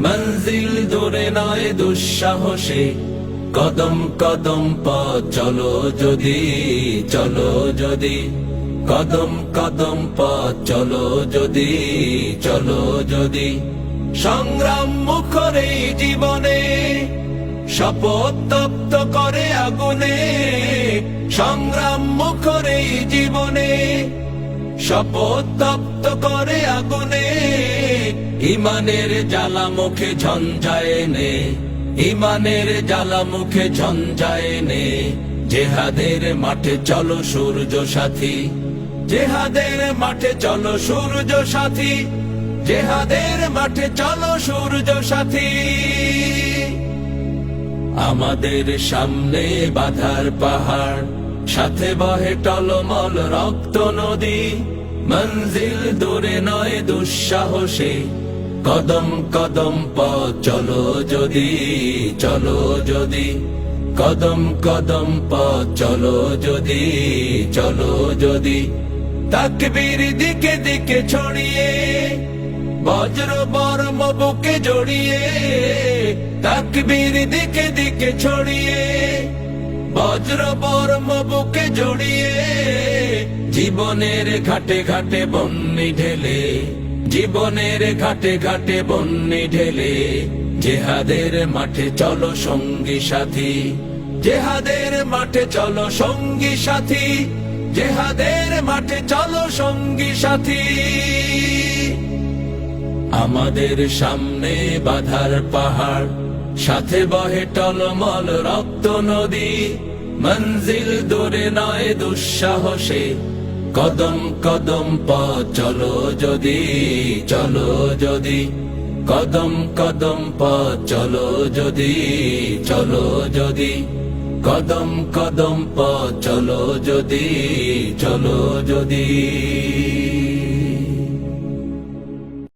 মঞ্জিল দূরে নয় দুঃসাহসে। কদম কদম পথ চলো যদি চলো যদি। কদম কদম পথ চলো যদি চলো যদি। সংগ্রাম মুখরে জীবনে, শপথ তপ্ত করে আগুনে। সংগ্রাম মুখরে জীবনে, শপথ তপ্ত করে আগুনে। ইমানের জ্বালা মুখে ঝঞ্ঝায় নে, ইমানের জ্বালা মুখে ঝঞ্ঝায় নে। জেহাদের মাঠে চলো সূর্য সাথী, জেহাদের মাঠে চলো সূর্য সাথী, জেহাদের মাঠে চলো সূর্য সাথী। আমাদের সামনে বাধার পাহাড়, সাথে বহে টলমল রক্ত নদী। মঞ্জিল দূরে নয় দুঃসাহসে। কদম কদম পথ চলো যদি চলো যদি। কদম কদম পথ চলো যদি চলো যদি। তাকবীর দিকে দিকে ছড়িয়ে, বজ্র বর্ম বুকে জড়িয়ে। তাকবীর দিকে দিকে ছড়িয়ে, বজ্র বর্ম বুকে জড়িয়ে। জীবনের ঘাটে ঘাটে বন্নি ঢেলে, জীবনের ঘাটে ঘাটে বন্নি ঢেলে, জেহাদের মাঠে চলো সঙ্গী সাথী, জেহাদের মাঠে চলো সঙ্গী সাথী, জেহাদের মাঠে চলো সঙ্গী সাথী। আমাদের সামনে বাধার পাহাড়, সাথে বহে টলমল রক্ত নদী, মঞ্জিল দূরে নয় দুঃসাহসে কদম কদম পা, চলো যদি চলো যদি। কদম কদম পা, চলো যদি চলো যদি। কদম কদম পা, চলো যদি চলো যদি।